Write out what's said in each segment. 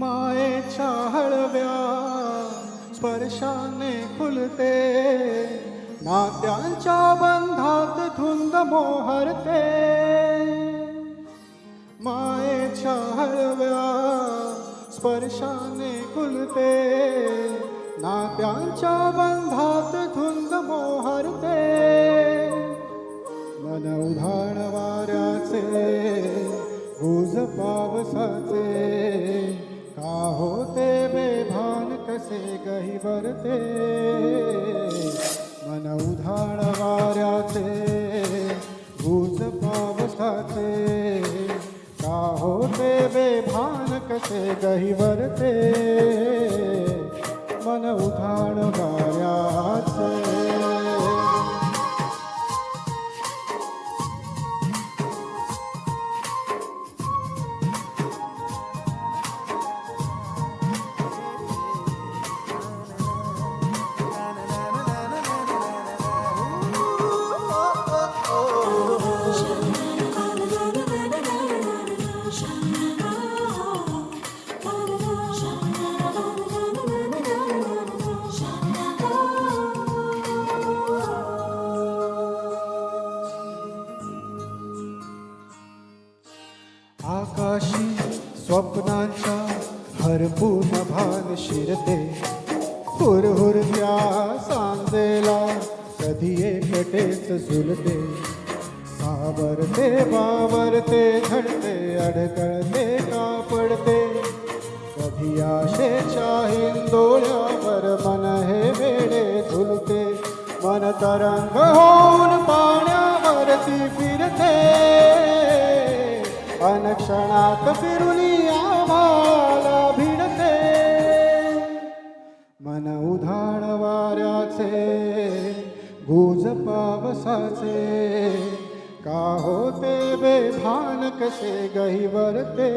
मायेच्या हळव्या स्पर्शाने खुलते नात्यांच्या बंधात धुंद मोहरते. मायेच्या हळव्या स्पर्शाने खुलते नात्यांच्या बंधात धुंद मोहरते. मन उधाण वाऱ्याचे गुज पावसात गहिवरते मन उधाण वाऱ्याचे भूज पावसाचे का होते बेभान कसे गहिवरते आकाशी स्वप्नांच्या हरपून भान शिरते. हुरहुरत्या सांजेला कधी एकटेच झुलते. सावरते, बावरते घडते अडकळते, का पडते. कधी आशेच्या हिंदोळ्यावर मन हे वेडे झुलते. मन तरंग होऊन पाण्यावरती નાના ઉધાણ વાર્યા છે. ગુજ પાવસા છે કાહો તે બે ભાનક છે ગહી વર્તે.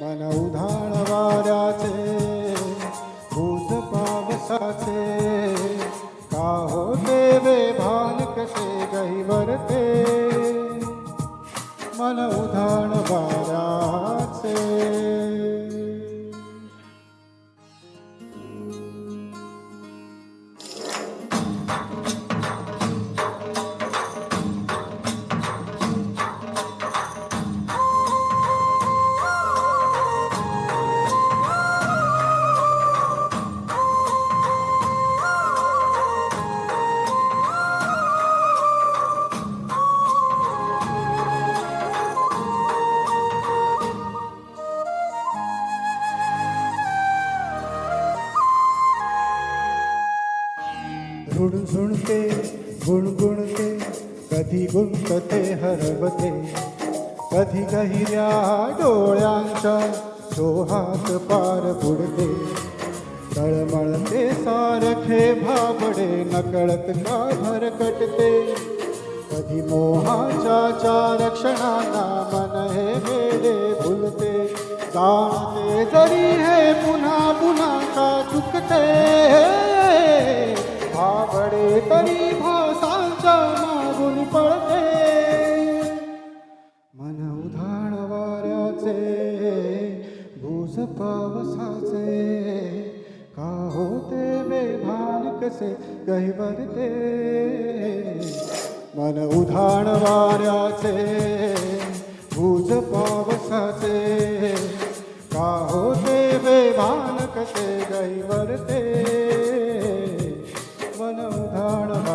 મન ઉધાણ વાર્યા છે. ગુજ પાવસા છે કાહો તે બે ભાનક છે ગહી વર્તે. મન ઉધાણ વાર્યા છે. झुणझुणते गुणगुणते कधी गुंतते हरवते. कधी गहिऱ्या डोळ्यांच्या डोहात पार बुडते. तळमळते सारखे भाबडे, नकळत का भरकटते कधी मोहाच्या चार क्षणांना मन हे वेडे भुलते. जाणते जरी हे पुन्हा पुन्हा का चुकते? भाबडे तरी भासांच्या मागून पळते. मन उधाण वाऱ्याचे भूज पावसाचे का होते बेभान कसे गहिवरते मन उधाण वाऱ्याचे भूज पावसाचे பாடம்